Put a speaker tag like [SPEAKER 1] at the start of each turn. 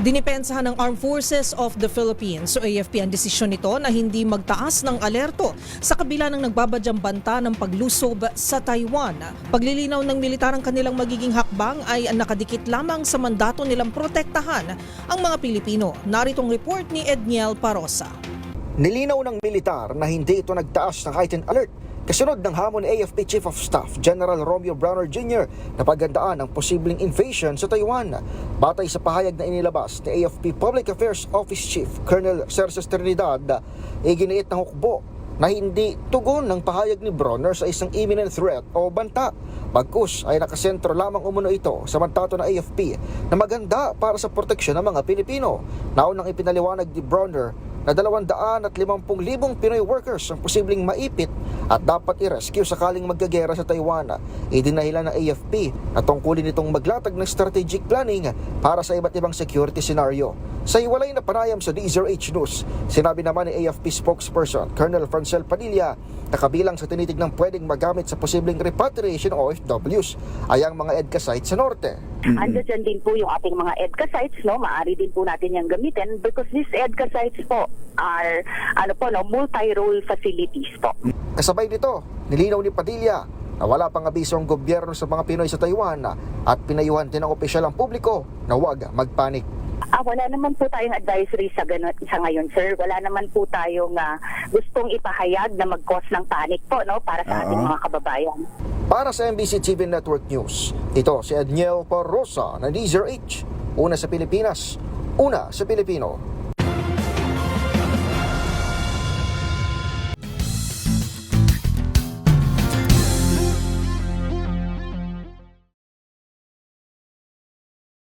[SPEAKER 1] Dinipensahan ng Armed Forces of the Philippines o AFP ang desisyon nito na hindi magtaas ng alerto sa kabila ng nagbabadyang banta ng paglusob sa Taiwan. Paglilinaw ng militar ang kanilang magiging hakbang ay nakadikit lamang sa mandato nilang protektahan ang mga Pilipino. Naritong report ni Edniel Parosa.
[SPEAKER 2] Nilinaw ng militar na hindi ito nagtaas ng heightened alert kasunod ng hamon ni AFP Chief of Staff General Romeo Browner Jr. na pagandaan ang posibleng invasion sa Taiwan. Batay sa pahayag na inilabas ni AFP Public Affairs Office Chief Colonel Cerces Trinidad, iginiit ng hukbo na hindi tugon ng pahayag ni Bronner sa isang imminent threat o banta. Bagkus ay nakasentro lamang umuno ito sa mandato ng AFP na maganda para sa proteksyon ng mga Pilipino. Naunang ipinaliwanag ni Bronner na 250,000 Pinoy workers ang posibleng maipit at dapat i-rescue sakaling magkagera sa Taiwan. Idinahilan ng AFP na tungkulin itong maglatag ng strategic planning para sa iba't ibang security scenario. Sa iwalay na panayam sa D0H News, sinabi naman ni AFP spokesperson Colonel Francel Padilla na kabilang sa tinitignang pwedeng magamit sa posibleng repatriation o OFWs ay ang mga EDCA sites sa norte.
[SPEAKER 3] Ando dyan din po yung ating mga EDCA sites, no? Maaari din po natin yung gamitin because these EDCA sites po are, ano po, no? Multi-role facilities po.
[SPEAKER 2] Kasabay nito, nilinaw ni Padilla na wala pang abiso ang gobyerno sa mga Pinoy sa Taiwan at pinayuhan din ng opisyal ang publiko na huwag magpanik.
[SPEAKER 3] Ah, wala naman po tayong advisory sa, ganun, sa ngayon, sir. Wala naman po tayong ah, gustong ipahayag na mag-cause ng panic po, no? Para sa ating mga kababayan.
[SPEAKER 2] Para sa MBC TV Network News, ito si Edniel Parrosa ng DZRH. Una sa Pilipinas, una sa Pilipino.